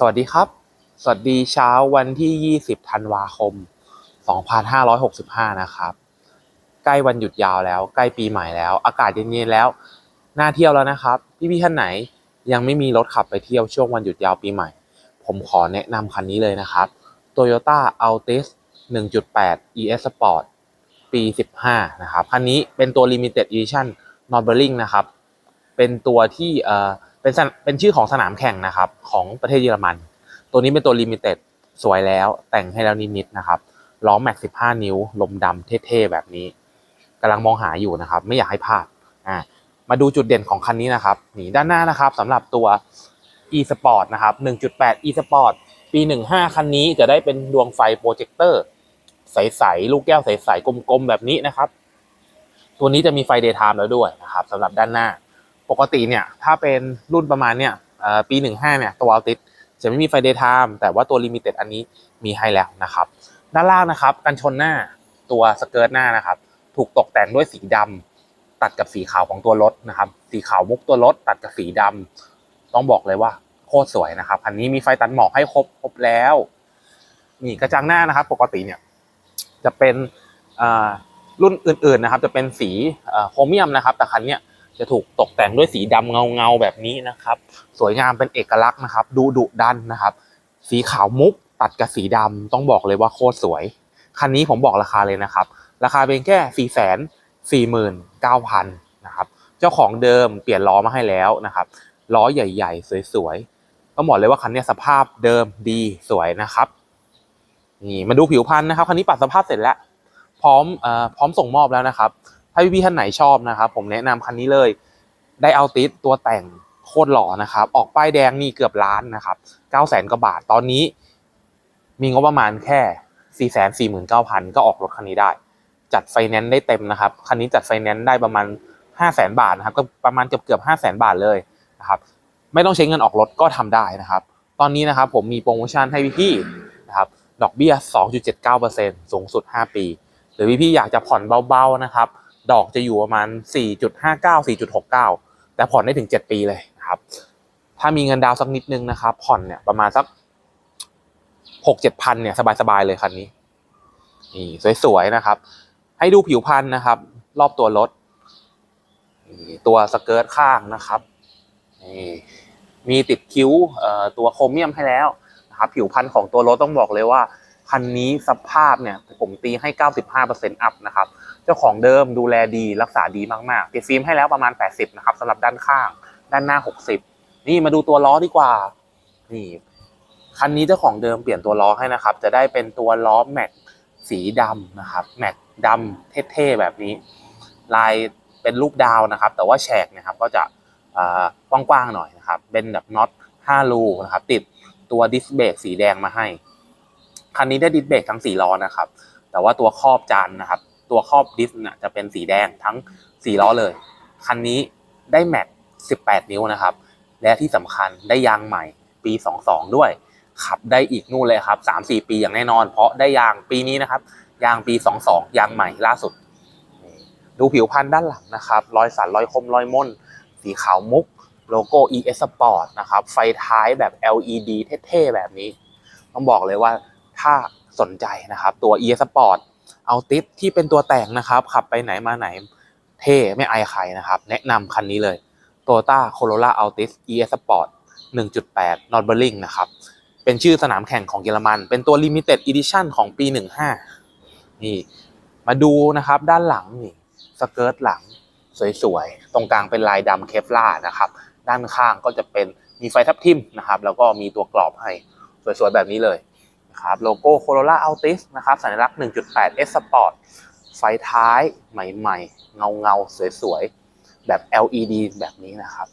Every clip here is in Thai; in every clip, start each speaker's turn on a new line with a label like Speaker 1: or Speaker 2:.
Speaker 1: สวัสดีครับ สวัสดีเช้าวันที่ 20 ธันวาคม 2565 นะครับ ใกล้วันหยุดยาวแล้ว ใกล้ปีใหม่แล้ว อากาศเย็นๆแล้ว น่าเที่ยวแล้วนะครับ พี่ๆท่านไหนยังไม่มีรถขับไปเที่ยวช่วงวันหยุดยาวปีใหม่ ผมขอแนะนำคันนี้เลยนะครับ Toyota Altis 1.8 ES Sport ปี 15 นะครับ คันนี้เป็นตัว Limited Edition n o r b e r l i n g นะครับ เป็นตัวที่เอ่อ เป็นเป็นชื่อของสนามแข่งนะครับ ของประเทศเยอรมัน ตัวนี้เป็นตัว Limited สวยแล้วแต่งให้แล้วนิดๆนะครับล้อแม็ก 15 นิ้ว ลมดำเท่ๆ แบบนี้กำลังมองหาอยู่นะครับ ไม่อยากให้พลาดอ่ามาดูจุดเด่นของคันนี้นะครับนี่ด้านหน้านะครับสำหรับตัว e sport นะครับ 1.8 e sport ปี 15 คันนี้จะได้เป็นดวงไฟโปรเจคเตอร์ใสๆ ลูกแก้วใสๆ กลมๆ แบบนี้นะครับ ตัวนี้จะมีไฟ daytime แล้วด้วยนะครับสำหรับด้านหน้า ปกติเนี่ยถ้าเป็นรุ่นประมาณเนี่ยเอ่อปี 15 เนี่ยตัว Altis จะไม่มีไฟ daytime แต่ว่าตัว limited อันนี้มีให้แล้วนะครับ ด้านล่างนะครับกันชนหน้าตัวสเกิร์ตหน้านะครับ ถูกตกแต่งด้วยสีดำตัดกับสีขาวของตัวรถนะครับ สีขาวมุกตัวรถตัดกับสีดำต้องบอกเลยว่าโคตรสวยนะครับคันนี้มีไฟตัดหมอกให้ครบครบแล้วนี่กระจังหน้านะครับ ปกติเนี่ยจะเป็นรุ่นอื่นๆนะครับ จะเป็นสีโครเมียมนะครับ แต่คันเนี้ย จะถูกตกแต่งด้วยสีดำเงาๆแบบนี้นะครับ สวยงามเป็นเอกลักษณ์นะครับ ดูดุดันนะครับ สีขาวมุกตัดกับสีดำต้องบอกเลยว่าโคตรสวย คันนี้ผมบอกราคาเลยนะครับ ราคาเป็นแค่สี่แสนสี่หมื่นเก้าพันนะครับเจ้าของเดิมเปลี่ยนล้อมาให้แล้วนะครับล้อใหญ่ๆ สวยๆต้องบอกเลยว่าคันนี้สภาพเดิมดีสวยนะครับนี่มาดูผิวพันธุ์นะครับคันนี้ปัดสภาพเสร็จแล้ว พร้อมเอ่อพร้อมส่งมอบแล้วนะครับ ถ้าพี่ๆท่านไหนชอบนะครับ ผมแนะนำคันนี้เลยได้เอาติสตัวแต่งโคตรหล่อนะครับ ออกป้ายแดงนี่เกือบล้านนะครับเก้าแสนกว่าบาท ตอนนี้ มีงบประมาณแค่สี่แสนสี่หมื่นเก้าพันก็ออกรถคันนี้ได้ จัดไฟแนนซ์ได้เต็มนะครับ คันนี้จัดไฟแนนซ์ได้ประมาณห้าแสนบาทนะครับ ก็ประมาณเกือบเกือบห้าแสนบาทเลยนะครับ ไม่ต้องใช้เงินออกรถก็ทำได้นะครับ ตอนนี้นะครับผมมีโปรโมชั่นให้พี่ๆนะครับ ดอกเบี้ย 2.79%สูงสุด 5 ปี หรือพี่ๆอยากจะผ่อนเบาๆนะครับ ดอกจะอยู่ประมาณ 4.59 4.69 แต่ผ่อนได้ถึง 7 ปีเลยนะครับ ถ้ามีเงินดาวสักนิดนึงนะครับ ผ่อนเนี่ยประมาณสัก 6-7พันเนี่ยสบายๆเลยคันนี้ นี่สวยๆนะครับ ให้ดูผิวพันธุ์นะครับ รอบตัวรถ ตัวสเกิร์ตข้างนะครับ นี่มีติดคิ้วตัวโครเมียมให้แล้วนะครับ ผิวพันธุ์ของตัวรถต้องบอกเลยว่าคันนี้สภาพเนี่ยผมตีให้ 95%อัพนะครับ เจ้าของเดิมดูแลดีรักษาดีมากๆติดฟิล์มให้แล้วประมาณ 80 นะครับสำหรับด้านข้าง ด้านหน้า 60 นี่มาดูตัวล้อดีกว่า นี่คันนี้เจ้าของเดิมเปลี่ยนตัวล้อให้นะครับ จะได้เป็นตัวล้อแม็กสีดำนะครับ แม็กดำเท่ๆแบบนี้ ลายเป็นรูปดาวนะครับ แต่ว่าแฉกนะครับก็จะอ่ากว้างๆหน่อยนะครับ เป็นแบบน็อต5รูนะครับ ติดตัวดิสเบรกสีแดงมาให้ คันนี้ได้ดิสเบรกทั้ง4ล้อนะครับ แต่ว่าตัวครอบจานนะครับ ตัวครอบดิสเนี่ยจะเป็นสีแดงทั้ง4ล้อเลย คันนี้ได้แม็ก18 นิ้วนะครับ และที่สำคัญได้ยางใหม่ปี 22 ด้วย ขับได้อีกนู่นเลยครับ 3-4 ปีอย่างแน่นอน เพราะได้ยางปีนี้นะครับ ยางปี 22 ยางใหม่ล่าสุด ดูผิวพันธุ์ด้านหลังนะครับ รอยสันรอยคมรอยม่น สีขาวมุก โลโก้ ES Sport นะครับ ไฟท้ายแบบ LED เท่ๆ แบบนี้ ต้องบอกเลยว่าถ้าสนใจนะครับ ตัว ES Sport เอาติสที่เป็นตัวแต่งนะครับ ขับไปไหนมาไหนเท่ไม่อายใครนะครับ แนะนำคันนี้เลย Toyota Corolla Altis ES Sport 1.8 n o r b e r l i n g นะครับ เป็นชื่อสนามแข่งของเยอรมัน เป็นตัว Limited Edition ของปี 15 นี่ มาดูนะครับด้านหลังนี่สเกิร์ตหลังสวยๆ ตรงกลางเป็นลายดำเคฟล่านะครับ ด้านข้างก็จะเป็นมีไฟทับทิมนะครับ แล้วก็มีตัวกรอบให้ สวยๆ แบบนี้เลย ครับโลโก้ Corolla Altis นะครับสัญลักษณ์ 1.8 S Sport ไฟท้ายใหม่ๆ เงาๆสวยๆ แบบ LED แบบนี้นะครับ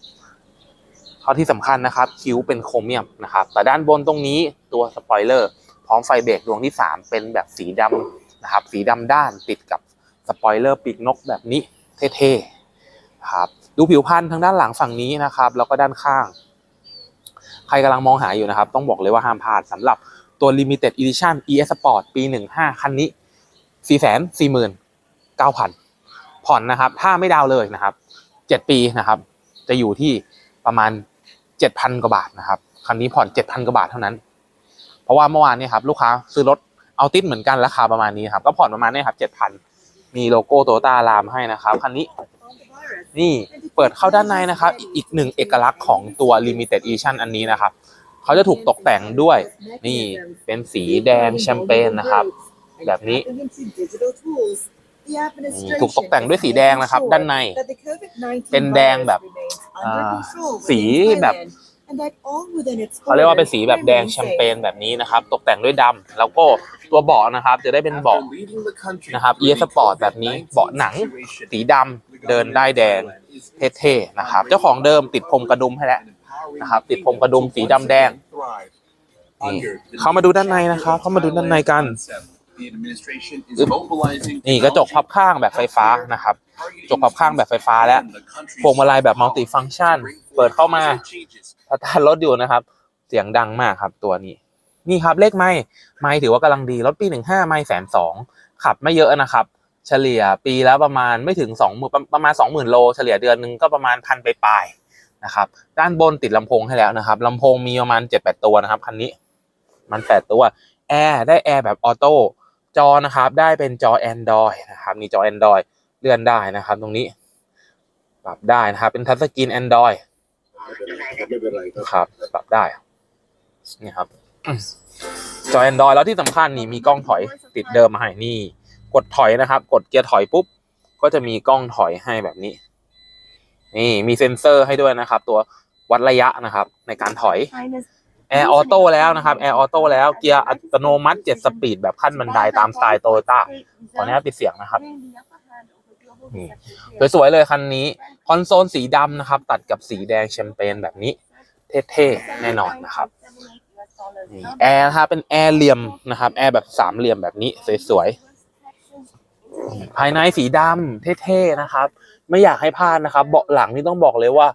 Speaker 1: ข้อที่สำคัญนะครับ คิ้วเป็นโครเมียมนะครับแต่ด้านบนตรงนี้ตัวสปอยเลอร์พร้อมไฟเบรกดวงที่ 3 เป็นแบบสีดำนะครับ สีดำด้านติดกับสปอยเลอร์ปีกนกแบบนี้เท่ๆครับดูผิวพันธุ์ทางด้านหลังฝั่งนี้นะครับ แล้วก็ด้านข้าง ใครกำลังมองหาอยู่นะครับ ต้องบอกเลยว่าห้ามพลาดสำหรับ ตัว Limited Edition ES Sport ปี 15 คันนี้ 449,000 ผ่อนนะครับ ถ้าไม่ดาวเลยนะครับ 7 ปีนะครับ จะอยู่ที่ประมาณ 7,000 กว่าบาทนะครับ คันนี้ผ่อนเจ็ดพันกว่าบาทเท่านั้น เพราะว่าเมื่อวานนี่ยครับ ลูกค้าซื้อรถเอาติดเหมือนกันราคาประมาณนี้ครับ ก็ผ่อนประมาณนี้ครับเจ็ดพันมีโลโก้โตโยต้ารามให้นะครับ คันนี้นี่เปิดเข้าด้านในนะครับ อีกหนึ่งเอกลักษณ์ของตัว Limited Edition อันนี้นะครับ เขาจะถูกตกแต่งด้วย นี่เป็นสีแดงแชมเปญนะครับ แบบนี้
Speaker 2: ถูกตกแต่งด้วยสีแดงนะครับ ด้านใน
Speaker 1: เป็นแดงแบบสีแบบเขา
Speaker 2: เรี
Speaker 1: ยกว่าเป็
Speaker 2: น
Speaker 1: สีแบ
Speaker 2: บ
Speaker 1: แดงแชมเป
Speaker 2: ญ
Speaker 1: แบบนี้นะครับ ตกแต่งด้วยดำแล้วก็ตัวเบาะนะครับ จะได้เป็นเบาะ
Speaker 3: นะครับ e s p o r t แบบนี้เบาะหนัง
Speaker 1: สีดำเดินได้แดงเท่ๆนะครับ เจ้าของเดิมติดพรมกระดุมให้แล้ว
Speaker 3: นะครับ ติดพรมกระดุมสีดำแดง
Speaker 1: นี่เข้ามาดูด้านในนะครับเข้ามาดูด้านในกันนี่กระจกพับข้างแบบไฟฟ้านะครับ
Speaker 3: จกพับข้างแบบไฟฟ้าและ
Speaker 1: พวงมาลัยแบบมัลติฟัง c t ชันเปิดเข้ามา สตาร์ทรถอยู่นะครับ เสียงดังมากครับตัวนี้ นี่ครับเลขไม่ไม่ถือว่ากำลังดี รถปีหนึ่งห้าไม่แสนสองขับไม่เยอะนะครับ เฉลี่ยปีละประมาณไม่ถึงสองหมื่นประมาณสองหมื่นโล เฉลี่ยเดือนหนึ่งก็ประมาณพันไปปลายๆ นะครับด้านบนติดลำโพงให้แล้วนะครับลำโพงมีประมาณเจ็ดแปดตัวนะครับคันนี้มันแปดตัวแอร์ได้แอร์แบบออโต้จอนะครับได้เป็นจอ Android นะครับมีจอ Android เลื่อนได้นะครับ ตรงนี้ ปรับได้นะครับ เป็นทัชสกรีน Android ครับปรับได้นี่ครับจอ Android แล้วที่สำคัญนี่มีกล้องถอยติดเดิมมาให้นี่ กดถอยนะครับ กดเกียร์ถอยปุ๊บ ก็จะมีกล้องถอยให้แบบนี้ นี่มีเซ็นเซอร์ให้ด้วยนะครับ ตัววัดระยะนะครับ ในการถอยแอร์ออโต้แล้วนะครับแอร์ออโต้แล้วเกียร์อัตโนมัติ 7 สปีดแบบขั้นบันไดตามสไตล์โตโยต้าขออนุญาตปิดเสียงนะครับนี่สวยๆเลยคันนี้ คอนโซลสีดำนะครับ ตัดกับสีแดงแชมเปญแบบนี้ เท่ๆ แน่นอนนะครับนี่แอร์นะครับเป็นแอร์เหลี่ยมนะครับ แอร์แบบสามเหลี่ยมแบบนี้ สวยๆ ภายในสีดำเท่ๆ นะครับ ไม่อยากให้พลาดนะครับเบาะหลังนี่ต้องบอกเลยว่า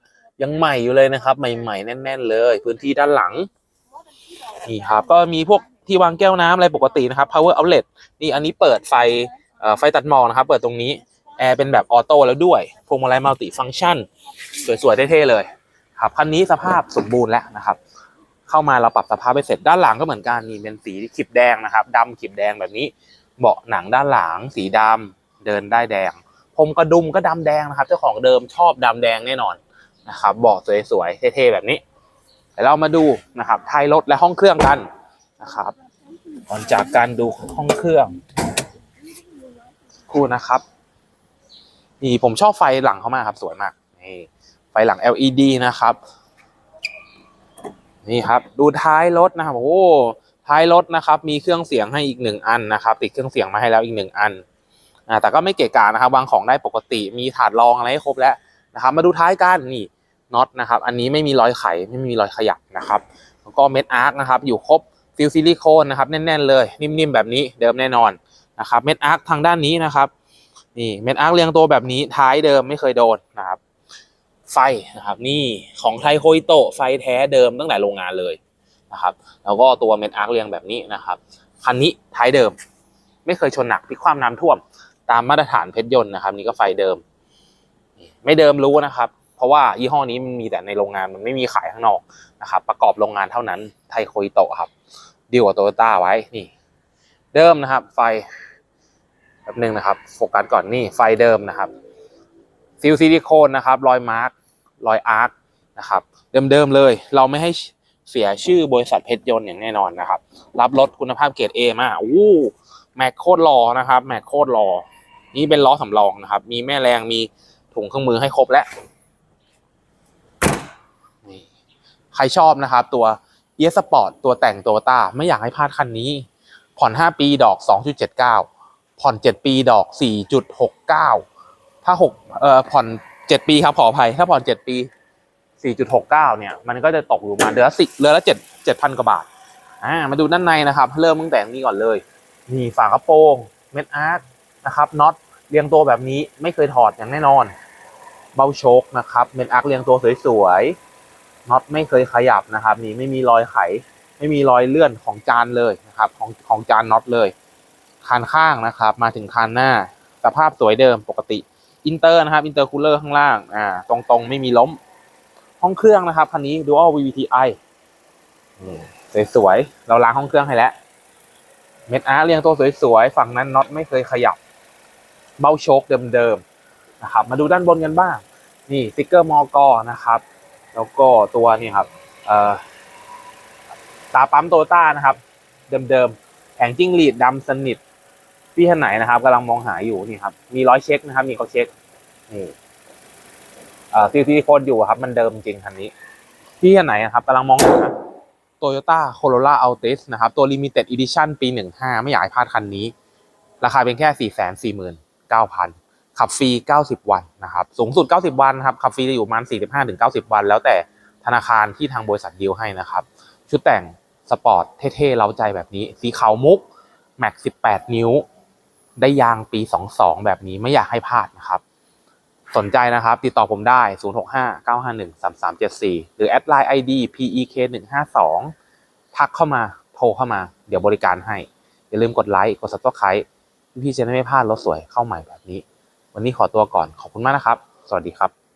Speaker 1: ยังใหม่อยู่เลยนะครับ ใหม่ๆ แน่น ๆ เลย พื้นที่ด้านหลังนี่ครับก็มีพวกที่วางแก้วน้ำอะไรปกตินะครับ power outlet นี่อันนี้เปิดไฟไฟตัดหมอกนะครับ เปิดตรงนี้แอร์เป็นแบบออโต้แล้วด้วยพวงมาลัยมัลติฟัง c t ชันสวยๆเท่ๆเลยครับคันนี้สภาพสมบูรณ์แล้วนะครับ เข้ามาเราปรับสภาพไปเสร็จด้านหลังก็เหมือนกันนี่เป็นสีขีบแดงนะครับดำขีบแดงแบบนี้ เบาะหนังด้านหลัง สีดำเดินได้แดง มกระดุมก็ดำแดงนะครับ เจ้าของเดิมชอบดำแดงแน่นอนนะครับเบาะสวยๆเท่ๆแบบนี้เดี๋ยวเรามาดูนะครับท้ายรถและห้องเครื่องกันนะครับก่อนจากการดูห้องเครื่องคู่นะครับนี่ผมชอบไฟหลังเขามากครับ สวยมากนี่ไฟหลัง LED นะครับ นี่ครับ ดูท้ายรถนะครับโอ้ท้ายรถนะครับ มีเครื่องเสียงให้อีกหนึ่งอันนะครับ ติดเครื่องเสียงมาให้แล้วอีกหนึ่งอัน แต่ก็ไม่เกะกะนะครับวางของได้ปกติมีถาดรองอะไรให้ครบแล้วนะครับ มาดูท้ายกันนี่น็อตนะครับ อันนี้ไม่มีรอยไขไม่มีรอยขยับนะครับแล้วก็เม็ดอาร์คนะครับอยู่ครบฟิลซิลิโคนนะครับแน่นๆเลย นิ่มๆแบบนี้เดิมแน่นอนนะครับเม็ดอาร์คทางด้านนี้นะครับนี่เม็ดอาร์คเรียงตัวแบบนี้ท้ายเดิมไม่เคยโดนนะครับไฟนะครับนี่ของไทโคอิโตะไฟแท้เดิมตั้งแต่โรงงานเลยนะครับแล้วก็ตัวเม็ดอาร์คเรียงแบบนี้นะครับคันนี้ท้ายเดิม ไม่เคยชนหนักพลิกความน้ำท่วม ตามมาตรฐานเพชรยนต์นะครับ นี่ก็ไฟเดิม ไม่เดิมรู้นะครับ เพราะว่ายี่ห้อนี้มันมีแต่ในโรงงานมันไม่มีขายข้างนอกนะครับ ประกอบโรงงานเท่านั้นไทโคอิโตะครับดีลกับโตโยต้าไว้นี่ เดิมนะครับ ไฟแป๊บหนึงนะครับ โฟกัสก่อนนี่ไฟเดิมนะครับฟิลซิลิโคนนะครับรอยมาร์กรอยอาร์คนะครับ เดิมๆเลย เราไม่ให้เสียชื่อบริษัทเพชรยนต์อย่างแน่นอนนะครับ รับรถคุณภาพเกรดเอมากอู้แม็กโคตรหล่อนะครับ แม็กโคตรหล่อ นี่เป็นล้อสำรองนะครับ มีแม่แรงมีถุงเครื่องมือให้ครบแล้วใครชอบนะครับ ตัวเ s สปอร์ตตัวแต่งโตต้าไม่อยากให้พลาดคันนี้ ผ่อน 5 ปีดอก 2.79 ผ่อน 7 ปีดอก 4.69 ถ้า6เอ่อผ่อน 7 ปีครับขออภัย ถ้าผ่อน 7 ปี 4.69 เนี่ย มันก็จะตกอยู่มาเดือนละสิเดือนละ7 7,000 กว่าบาทอ่ามาดูด้านในนะครับ เริ่มตั้งแต่นี้ก่อนเลย นี่ฝากระโปรงเม็ดอาร์ต นะครับน็อตเรียงตัวแบบนี้ไม่เคยถอดอย่างแน่นอน เบ้าโชคนะครับเม็ดอาร์เรียงตัวสวยๆน็อตไม่เคยขยับนะครับ นี่ไม่มีรอยไข ไม่มีรอยเลื่อนของจานเลยนะครับของของจานน็อตเลยคานข้างนะครับ มาถึงคานหน้าสภาพสวยเดิมปกติอินเตอร์นะครับอินเตอร์คูลเลอร์ข้างล่างอ่าตรงๆ ไม่มีล้ม ห้องเครื่องนะครับคันนี้ Dual VVTi สวยๆเราล้างห้องเครื่องให้แล้วเม็ดอาร์เรียงตัวสวยๆฝั่งนั้นน็อตไม่เคยขยับ เบ้าโชคเดิมๆนะครับ มาดูด้านบนกันบ้าง นี่สติกเกอร์มอกอนะครับ แล้วก็ตัวนี่ครับตาปั๊มโตต้านะครับ เดิมๆแผงจิ้งหรีดดำสนิทพี่ท่านไหนนะครับกำลังมองหาอยู่นี่ครับ มีร้อยเช็คนะครับ มีเขาเช็คนี่ซีซีโคนอยู่ครับ มันเดิมจริงคันนี้พี่ท่านไหนนะครับกำลังมองหา Toyota Corolla Altis นะครับ ตัว Limited Edition ปี 15 ไม่อยากให้พลาดคันนี้ ราคาเป็นแค่ 9,000ขับฟรี 90 วันนะครับสูงสุด 90 วันนะครับขับฟรีจะอยู่ประมาณ 45-90 วัน แล้วแต่ธนาคารที่ทางบริษัทดีลให้นะครับ ชุดแต่งสปอร์ตเท่ๆเล้าใจแบบนี้ สีขาวมุกแม็ก18 นิ้ว ได้ยางปี 22 แบบนี้ไม่อยากให้พลาดนะครับ สนใจนะครับ ติดต่อผมได้ 0659513374 หรือแอดไลน์ ID PEK152 ทักเข้ามาโทรเข้ามา เดี๋ยวบริการให้ อย่าลืมกดไลค์กด subscribe พี่ๆจะได้ไม่พลาดรถสวยเข้าใหม่แบบนี้ วันนี้ขอตัวก่อนขอบคุณมากนะครับ สวัสดีครับ